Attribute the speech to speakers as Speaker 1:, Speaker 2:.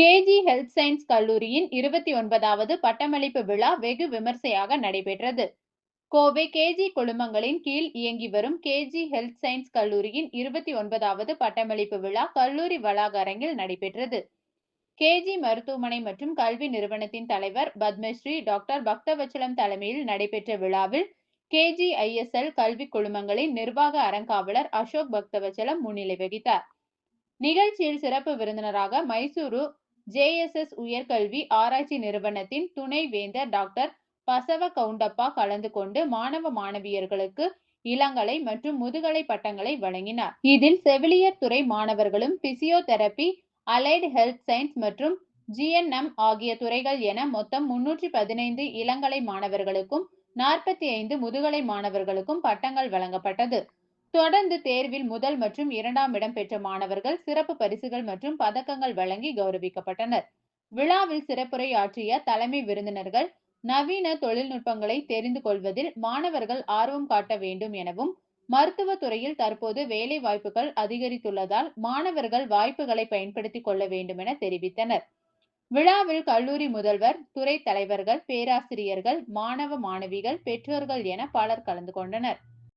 Speaker 1: KG health science கல்லூரியின் இருபத்தி ஒன்பதாவது பட்டமளிப்பு விழா வெகு விமர்சையாக நடைபெற்றது. கோவை கேஜி குழுமங்களின் கீழ் இயங்கி வரும் கேஜி ஹெல்த் சயின்ஸ் கல்லூரியின் இருபத்தி ஒன்பதாவது பட்டமளிப்பு விழா கல்லூரி வளாகரங்கில் நடைபெற்றது. கேஜி மருத்துவமனை மற்றும் கல்வி நிறுவனத்தின் தலைவர் பத்மஸ்ரீ டாக்டர் பக்தவச்சலம் தலைமையில் நடைபெற்ற விழாவில் கேஜி ஐஎஸ்எல் கல்வி குழுமங்களின் நிர்வாக அறங்காவலர் அசோக் பக்தவச்சலம் முன்னிலை வகித்தார். நிகழ்ச்சியில் சிறப்பு விருந்தினராக மைசூரு ஜேஎஸ்எஸ் உயர்கல்வி ஆராய்ச்சி நிறுவனத்தின் துணை வேந்தர் டாக்டர் பசவ கவுண்டப்பா கலந்து கொண்டு மாணவ மாணவியர்களுக்கு இளங்கலை மற்றும் முதுகலை பட்டங்களை வழங்கினார். இதில் செவிலியர் துறை மாணவர்களும் பிசியோதெரபி அலைடு ஹெல்த் சயின்ஸ் மற்றும் ஜிஎன்எம் ஆகிய துறைகள் என மொத்தம் முன்னூற்றி பதினைந்து இளங்கலை மாணவர்களுக்கும் நாற்பத்தி ஐந்து முதுகலை மாணவர்களுக்கும் பட்டங்கள் வழங்கப்பட்டது. தொடர்ந்து தேர்வில் முதல் மற்றும் இரண்டாம் இடம் பெற்ற மாணவர்கள் சிறப்பு பரிசுகள் மற்றும் பதக்கங்கள் வழங்கி கௌரவிக்கப்பட்டனர். விழாவில் சிறப்புரை ஆற்றிய தலைமை விருந்தினர்கள் நவீன தொழில்நுட்பங்களை தெரிந்து கொள்வதில் மாணவர்கள் ஆர்வம் காட்ட வேண்டும் எனவும் மருத்துவ துறையில் தற்போது வேலை வாய்ப்புகள் அதிகரித்துள்ளதால் மாணவர்கள் வாய்ப்புகளை பயன்படுத்திக் கொள்ள வேண்டும் என தெரிவித்தனர். விழாவில் கல்லூரி முதல்வர் துறை தலைவர்கள் பேராசிரியர்கள் மாணவ மாணவிகள் பெற்றோர்கள் என பலர் கலந்து கொண்டனர்.